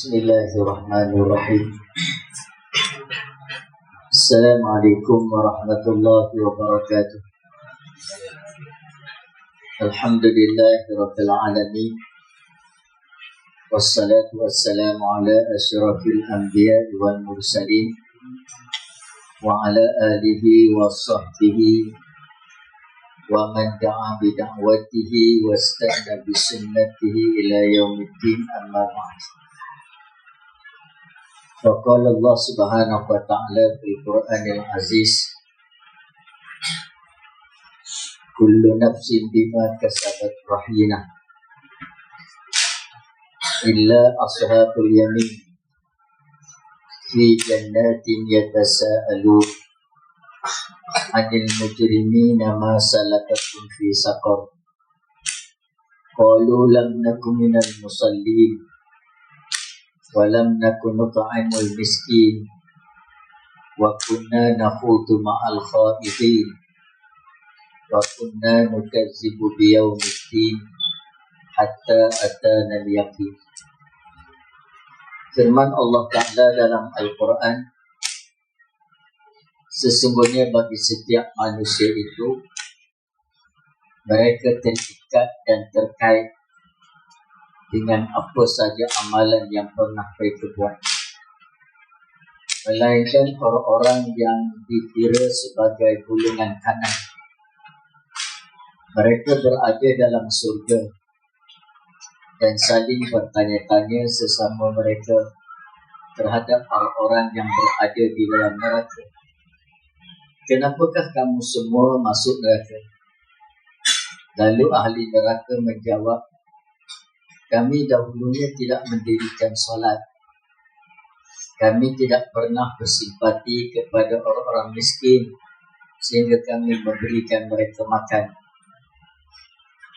بسم الله الرحمن الرحيم. السلام عليكم ورحمة الله وبركاته. الحمد لله رب العالمين. والصلاة والسلام على أشرف الأنبياء والمرسلين وعلى آله وصحبه ومن دعا بدعوته واستنى بسنته إلى يوم الدين. أما بعد. Faqala Allah subhanahu wa ta'ala fil Quranil Aziz Kullu nafsin bima kasabat rahina Illa ashabul yamin Fi jannatin yatasa'alun Anil mujrimina ma salakakum fi saqar. Qalu lam nakum minal musallin. ولم نكن نطعم المسكين وكنا نخوض مع الخائضين وكنا نكذب بيوم الدين حتى أتانا اليقين Firman Allah Ta'ala dalam Al-Quran Sesungguhnya bagi setiap manusia itu Mereka terikat dan terkait dengan apa saja amalan yang pernah mereka buat. Melainkan orang-orang yang dikira sebagai gulungan kanan. Mereka berada dalam surga dan saling bertanya-tanya sesama mereka terhadap orang-orang yang berada di dalam neraka. Kenapakah kamu semua masuk neraka? Lalu ahli neraka menjawab, kami dahulunya tidak mendirikan solat. Kami tidak pernah bersimpati kepada orang-orang miskin sehingga kami memberikan mereka makan.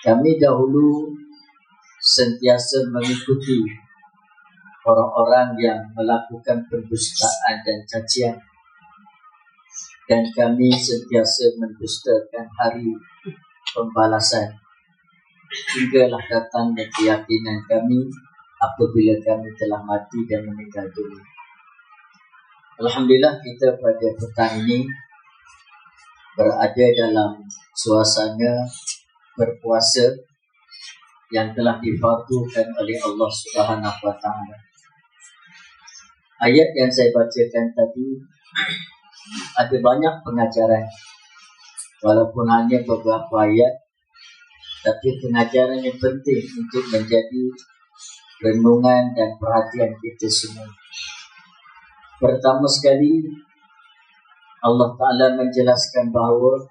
Kami dahulu sentiasa mengikuti orang-orang yang melakukan pendustaan dan cacian. Dan kami sentiasa mendustakan hari pembalasan hinggalah datang keyakinan kami apabila kami telah mati dan meninggal dunia. Alhamdulillah kita pada petang ini berada dalam suasana berpuasa yang telah difardukan oleh Allah Subhanahu taala. Ayat yang saya bacakan tadi ada banyak pengajaran walaupun hanya beberapa ayat tapi pengajaran yang penting untuk menjadi renungan dan perhatian kita semua. Pertama sekali, Allah Ta'ala menjelaskan bahawa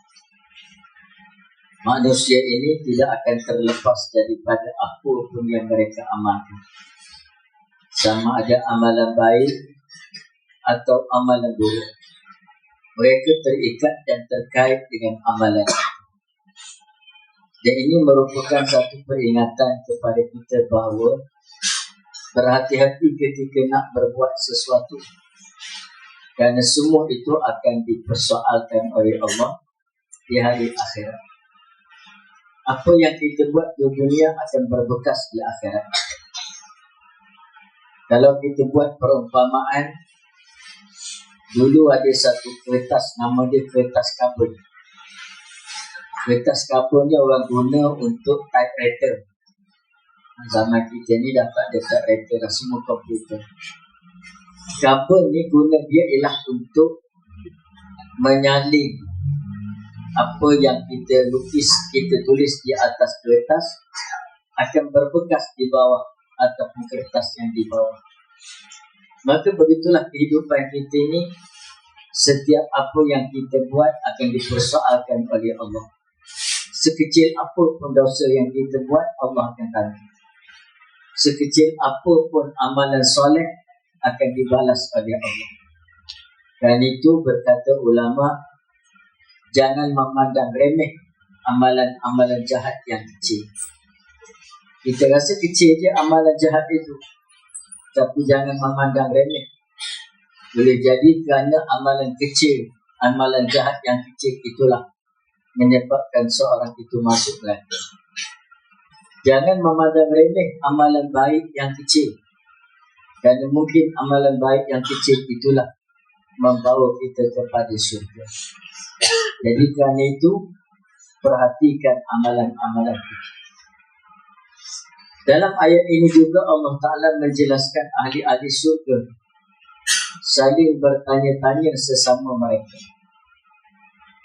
manusia ini tidak akan terlepas daripada apa pun yang mereka amalkan. Sama ada amalan baik atau amalan buruk. Mereka terikat dan terkait dengan amalan dan ini merupakan satu peringatan kepada kita bahawa berhati-hati ketika nak berbuat sesuatu. Kerana semua itu akan dipersoalkan oleh Allah di hari akhirat. Apa yang kita buat di dunia akan berbekas di akhirat. Kalau kita buat perumpamaan, dulu ada satu kertas, nama dia kertas kabel kertas kapur ni orang guna untuk typewriter. Zaman kita ni dapat ada typewriter dah semua komputer. Kapur ni guna dia ialah untuk menyalin apa yang kita lukis, kita tulis di atas kertas akan berbekas di bawah ataupun kertas yang di bawah. Maka begitulah kehidupan kita ini setiap apa yang kita buat akan dipersoalkan oleh Allah sekecil apa pun dosa yang kita buat Allah akan tanya sekecil apa pun amalan soleh akan dibalas oleh Allah. Dan itu berkata ulama jangan memandang remeh amalan-amalan jahat yang kecil. Kita rasa kecil je amalan jahat itu. Tapi jangan memandang remeh. Boleh jadi kerana amalan kecil amalan jahat yang kecil itulah menyebabkan seorang itu masuk neraka. Jangan memandang remeh amalan baik yang kecil. Kerana mungkin amalan baik yang kecil itulah membawa kita kepada syurga. Jadi kerana itu, perhatikan amalan-amalan kita. Dalam ayat ini juga Allah Ta'ala menjelaskan ahli-ahli syurga saling bertanya-tanya sesama mereka.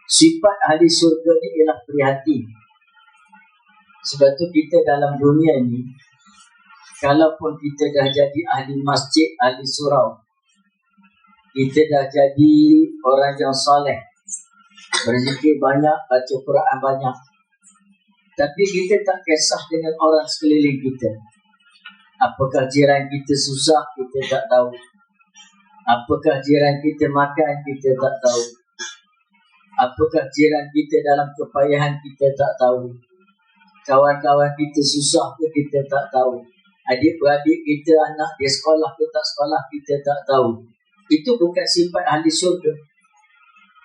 Sifat ahli syurga ni ialah prihatin. Sebab tu kita dalam dunia ini, kalaupun kita dah jadi ahli masjid, ahli surau, kita dah jadi orang yang soleh, berzikir banyak, baca Quran banyak, tapi kita tak kisah dengan orang sekeliling kita. Apakah jiran kita susah, kita tak tahu. Apakah jiran kita makan, kita tak tahu. Apakah jiran kita dalam kepayahan, kita tak tahu. Kawan-kawan kita susah ke, kita tak tahu. Adik-beradik kita, anak dia sekolah ke tak sekolah, kita tak tahu. Itu bukan sifat ahli surga.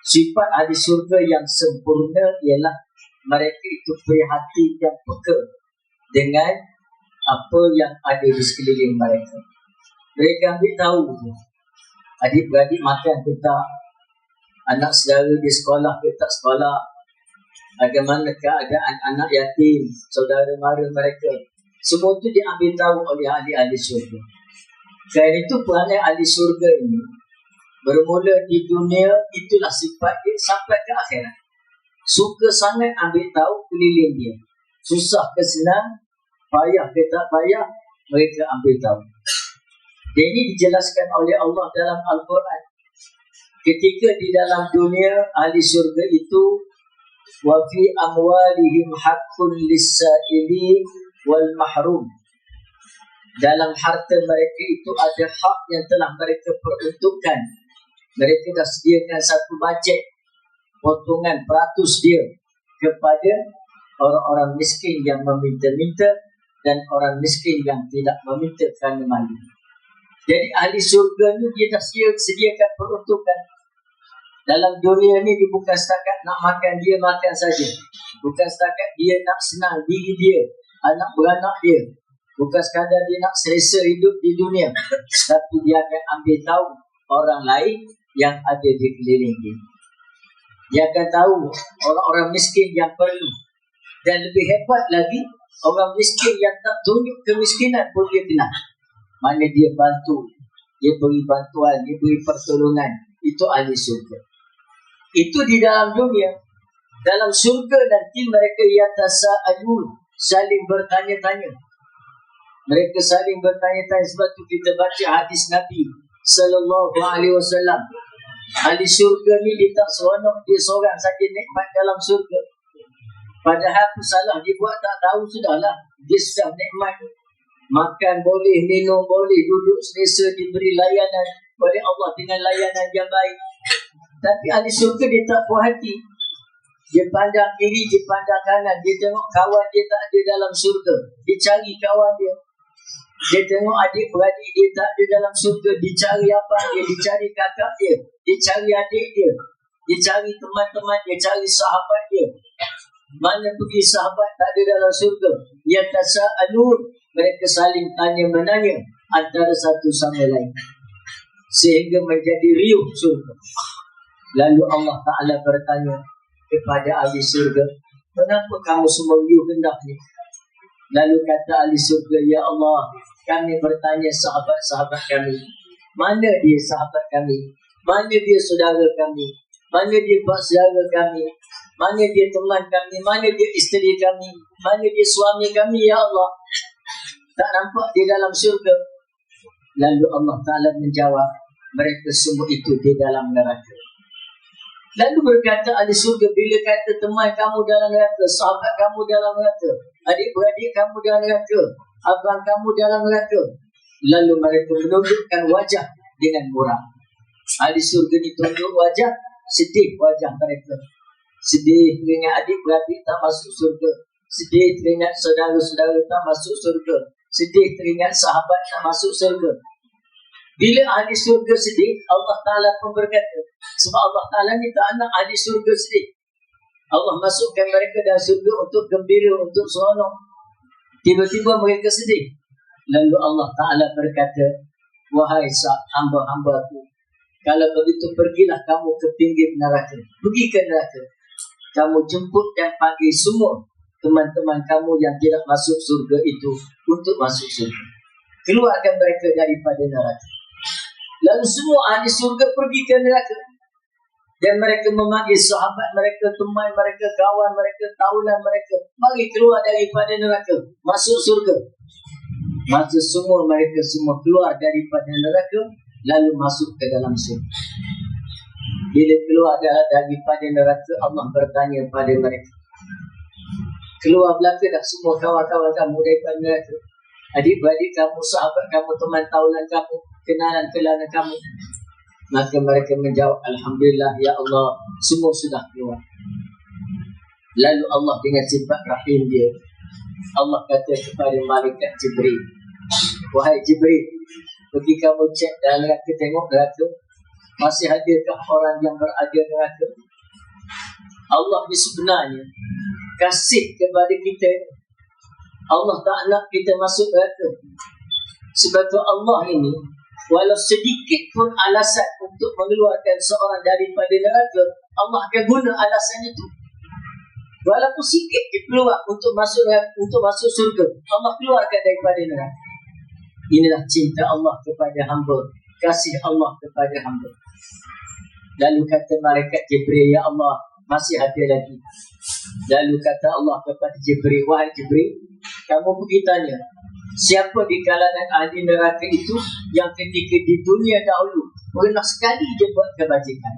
Sifat ahli surga yang sempurna ialah mereka itu prihatin dan peka dengan apa yang ada di sekeliling mereka. Mereka ambil tahu tu. Adik-beradik makan ke tak? Anak saudara di sekolah ke tak sekolah? Bagaimana keadaan anak yatim, saudara mara mereka? Semua itu diambil tahu oleh ahli-ahli syurga. Selain itu perangai ahli syurga ini bermula di dunia itulah sifat dia sampai ke akhirat suka sangat ambil tahu keliling dia. Susah ke senang, payah ke tak payah, mereka ambil tahu. Dan ini dijelaskan oleh Allah dalam Al-Quran. Ketika di dalam dunia ahli surga itu wa fi amwalihim haqqun lis-sa'ili wal mahrum. Dalam harta mereka itu ada hak yang telah mereka peruntukkan. Mereka dah sediakan satu bajet potongan peratus dia kepada orang-orang miskin yang meminta-minta dan orang miskin yang tidak meminta kerana malu. Jadi ahli surga ni dia dah sediakan peruntukan. Dalam dunia ni dia bukan setakat nak makan dia makan saja. Bukan setakat dia nak senang diri dia, anak beranak dia. Bukan sekadar dia nak selesa hidup di dunia. Tapi dia akan ambil tahu orang lain yang ada di keliling dia. Dia akan tahu orang-orang miskin yang perlu. Dan lebih hebat lagi, orang miskin yang tak tunjuk kemiskinan pun dia kenal. Mana dia bantu, dia beri bantuan, dia beri pertolongan. Itu ahli surga. Itu di dalam dunia. Dalam surga nanti mereka yang tasa'ayun saling bertanya-tanya. Mereka saling bertanya-tanya sebab tu kita baca hadis Nabi sallallahu alaihi wasallam Ahli syurga ni dia tak seronok Dia seorang saja nikmat dalam syurga Padahal salah dia buat tak tahu sudahlah Dia sudah nikmat Makan boleh, minum boleh Duduk selesa diberi layanan Oleh Allah dengan layanan yang baik Tapi ahli syurga dia tak puas hati Dia pandang kiri, dia pandang kanan Dia tengok kawan dia tak ada dalam syurga Dia cari kawan dia dia tengok adik beradik dia tak ada dalam surga. Dia cari apa dia? Dia cari kakak dia. Dia cari adik dia. Dia cari teman-teman dia. Cari sahabat dia. Mana pergi sahabat tak ada dalam surga. Yang tasa anur. Mereka saling tanya-menanya. Antara satu sama lain. Sehingga menjadi riuh surga. Lalu Allah Ta'ala bertanya kepada ahli surga. Kenapa kamu semua riuh hendak ni? Lalu kata ahli surga, Ya Allah, kami bertanya sahabat-sahabat kami. Mana dia sahabat kami? Mana dia saudara kami? Mana dia pak saudara kami? Mana dia teman kami? Mana dia isteri kami? Mana dia suami kami, Ya Allah? Tak nampak di dalam syurga. Lalu Allah Ta'ala menjawab, mereka semua itu di dalam neraka. Lalu berkata ahli surga, bila kata teman kamu dalam neraka, sahabat kamu dalam neraka, adik-beradik kamu dalam neraka, abang kamu dalam neraka. Lalu mereka menundukkan wajah dengan murah. Ahli surga ni tunduk wajah, sedih wajah mereka. Sedih teringat adik-beradik tak masuk surga. Sedih teringat saudara-saudara tak masuk surga. Sedih teringat sahabat tak masuk surga. Bila ahli surga sedih, Allah Ta'ala pun berkata. Sebab Allah Ta'ala ni tak nak ahli surga sedih. Allah masukkan mereka dalam surga untuk gembira, untuk seronok. Tiba-tiba mereka sedih. Lalu Allah Ta'ala berkata, Wahai hamba-hambaku Kalau begitu pergilah kamu ke pinggir neraka Pergi ke neraka Kamu jemput dan panggil semua Teman-teman kamu yang tidak masuk surga itu Untuk masuk surga Keluarkan mereka daripada neraka Lalu semua ahli surga pergi ke neraka dan mereka memanggil sahabat mereka, teman mereka, kawan mereka, tahunan mereka. Mari keluar daripada neraka. Masuk surga. Masa semua mereka semua keluar daripada neraka. Lalu masuk ke dalam surga. Bila keluar daripada neraka, Allah bertanya kepada mereka. Keluar belaka dah semua kawan-kawan kamu daripada neraka. Adik-beradik kamu, sahabat kamu, teman tahunan kamu, kenalan-kenalan kamu. Maka mereka menjawab Alhamdulillah Ya Allah Semua sudah keluar Lalu Allah dengan sifat rahim dia Allah kata kepada malaikat Jibril Wahai Jibril Pergi kamu cek dalam neraka Tengok neraka Masih adakah orang yang berada neraka Allah ni sebenarnya Kasih kepada kita Allah tak nak kita masuk neraka Sebab tu Allah ini Walau sedikit pun alasan untuk mengeluarkan seorang daripada neraka, Allah akan guna alasan itu. Walaupun dia keluar untuk masuk untuk masuk surga, Allah keluarkan daripada neraka. Inilah cinta Allah kepada hamba, kasih Allah kepada hamba. Lalu kata malaikat Jibril, Ya Allah, masih ada lagi. Lalu kata Allah kepada Jibril, Wahai Jibril, kamu pergi tanya, Siapa di kalangan ahli neraka itu yang ketika di dunia dahulu pernah sekali dia buat kebajikan.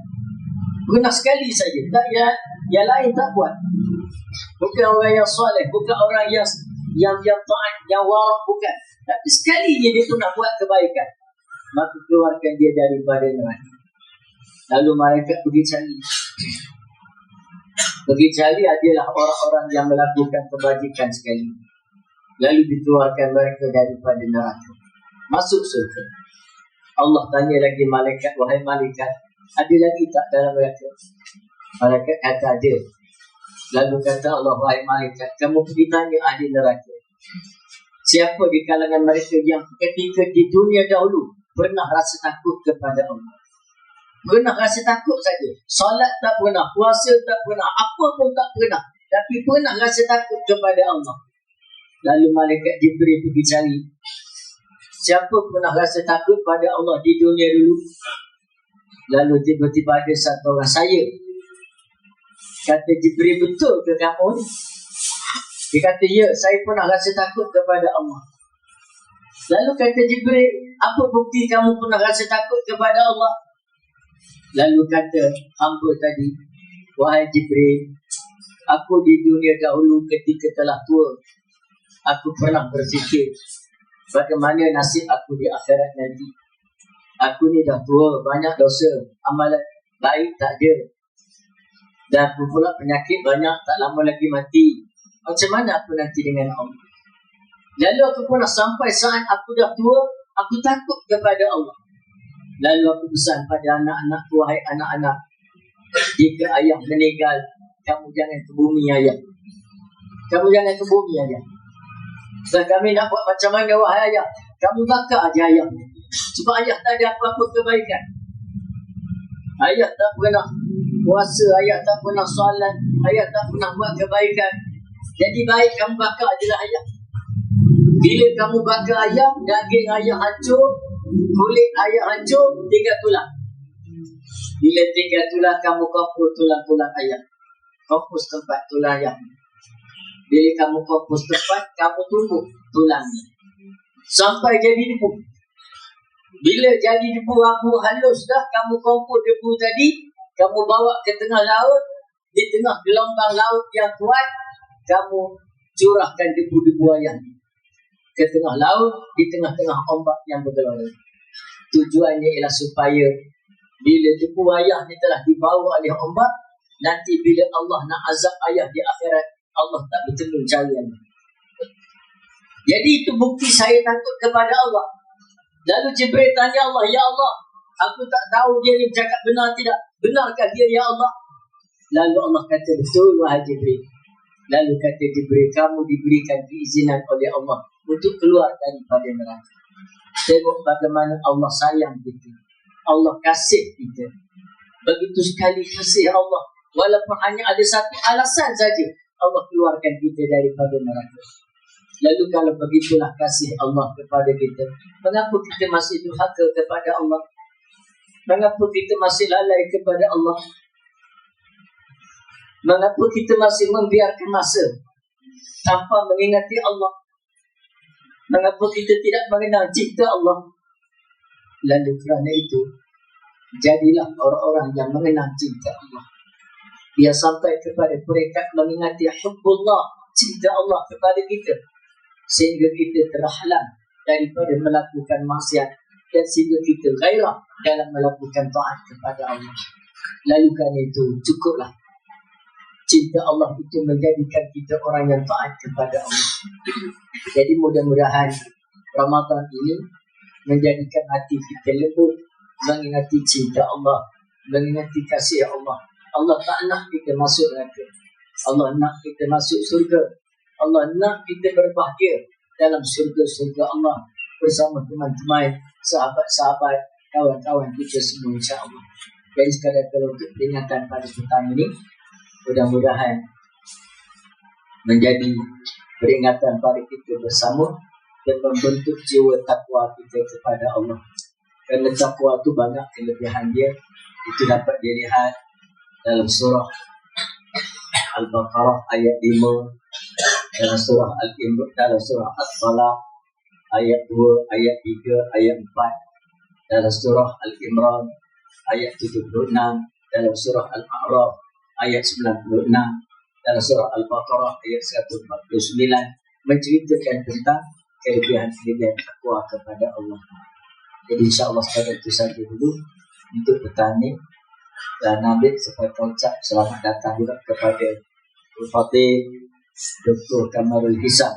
Pernah sekali saja. Tak ya, yang lain tak buat. Bukan orang yang soleh, bukan orang yang yang yang taat, yang warak bukan. Tapi sekali dia tu nak buat kebaikan. Maka keluarkan dia daripada neraka. Lalu mereka pergi cari. Pergi cari adalah orang-orang yang melakukan kebajikan sekali. Lalu dikeluarkan mereka daripada neraka. Masuk surga. Allah tanya lagi malaikat Wahai malaikat Ada lagi tak dalam mereka Malaikat kata ada. Lalu kata Allah Wahai malaikat Kamu pergi tanya ahli neraka. Siapa di kalangan mereka yang ketika di dunia dahulu Pernah rasa takut kepada Allah Pernah rasa takut saja. Salat tak pernah Puasa tak pernah Apa pun tak pernah. Tapi pernah rasa takut kepada Allah. Lalu malaikat Jibril pergi cari. Siapa pernah rasa takut pada Allah di dunia dulu. Lalu tiba-tiba ada satu orang saya. Kata Jibril betul ke kamu Dia kata ya saya pernah rasa takut kepada Allah. Lalu kata Jibril Apa bukti kamu pernah rasa takut kepada Allah Lalu kata hamba tadi Wahai Jibril Aku di dunia dahulu ketika telah tua aku pernah berfikir bagaimana nasib aku di akhirat nanti. Aku ni dah tua, banyak dosa, amalan baik tak ada. Dan pula penyakit banyak, tak lama lagi mati. Macam mana aku nanti dengan Allah? Lalu aku pernah sampai saat aku dah tua, aku takut kepada Allah. Lalu aku pesan pada anak-anak, wahai anak-anak. Jika ayah meninggal, kamu jangan ke bumi ayah. Kamu jangan ke bumi ayah. Dan kami nak buat macam mana wahai ayah Kamu bakar aja ayah Sebab ayah tak ada apa-apa kebaikan Ayah tak pernah puasa Ayah tak pernah solat Ayah tak pernah buat kebaikan Jadi baik kamu bakar je lah ayah Bila kamu bakar ayah Daging ayah hancur Kulit ayah hancur Tinggal tulang Bila tinggal tulang Kamu kompos tulang-tulang ayah Kompos tempat tulang ayah bila kamu fokus tepat, kamu tumbuh tulangnya. Sampai jadi debu. Bila jadi debu abu halus dah, kamu kumpul debu tadi, kamu bawa ke tengah laut, di tengah gelombang laut yang kuat, kamu curahkan debu-debu ayam ke tengah laut, di tengah-tengah ombak yang bergelora. Tujuannya ialah supaya bila debu ayah ni telah dibawa oleh ombak, nanti bila Allah nak azab ayah di akhirat, Allah tak bertemu jalan. Jadi itu bukti saya takut kepada Allah. Lalu Jibril tanya Allah, Ya Allah, aku tak tahu dia ni cakap benar tidak. Benarkah dia, Ya Allah? Lalu Allah kata, betul wahai Jibril. Lalu kata Jibril, kamu diberikan keizinan oleh Allah untuk keluar daripada neraka. Tengok bagaimana Allah sayang kita. Allah kasih kita. Begitu sekali kasih Allah. Walaupun hanya ada satu alasan saja. Allah keluarkan kita daripada neraka. Lalu kalau begitulah kasih Allah kepada kita. Mengapa kita masih durhaka kepada Allah? Mengapa kita masih lalai kepada Allah? Mengapa kita masih membiarkan masa tanpa mengingati Allah? Mengapa kita tidak mengenal cinta Allah? Lalu kerana itu, jadilah orang-orang yang mengenal cinta Allah. Dia sampai kepada peringkat mengingati hubbullah, cinta Allah kepada kita. Sehingga kita terhalang daripada melakukan maksiat dan sehingga kita gairah dalam melakukan taat kepada Allah. Lalu kerana itu, cukuplah cinta Allah itu menjadikan kita orang yang taat kepada Allah. Jadi mudah-mudahan Ramadan ini menjadikan hati kita lembut mengingati cinta Allah, mengingati kasih Allah. Allah tak nak kita masuk neraka. Allah nak kita masuk surga. Allah nak kita berbahagia dalam surga-surga Allah bersama teman-teman, sahabat-sahabat, kawan-kawan kita semua insya-Allah. Jadi sekadar kalau untuk peringatan pada petang ini, mudah-mudahan menjadi peringatan pada kita bersama dan membentuk jiwa takwa kita kepada Allah. Kerana takwa itu banyak kelebihan dia. Itu dapat dilihat dalam surah Al-Baqarah ayat 5 dalam surah Al-Imran dalam surah As-Salah ayat 2 ayat 3 ayat 4 dalam surah Al-Imran ayat 76 dalam surah Al-A'raf ayat 96 dalam surah Al-Baqarah ayat 149 menceritakan tentang kelebihan-kelebihan takwa kepada Allah. Jadi insyaAllah sekadar itu saja dulu untuk petani dan Nabi supaya ucap selamat datang juga kepada Al-Fatih Dr. Kamarul Hisam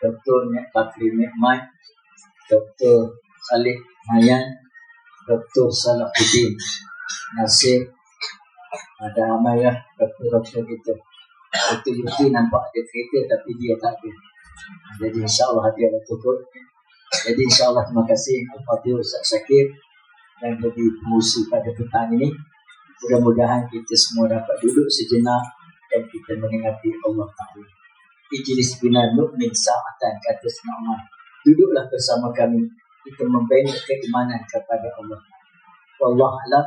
Dr. Bakri Mat Dr. Salih Mayan Dr. Salahuddin Nasir ada ramai lah doktor-doktor kita Doktor Yuti nampak ada kereta tapi dia tak ada. Jadi insyaAllah hati ada tukut Jadi insyaAllah terima kasih Al-Fatih Ustaz Syakir Dan bagi pengusi pada petang ini. Mudah-mudahan kita semua dapat duduk sejenak Dan kita mengingati Allah Ta'ala. Ijlis bina nu'min sa'atan kata Sena'umah Duduklah bersama kami. Kita membina keimanan kepada Allah Wallah alam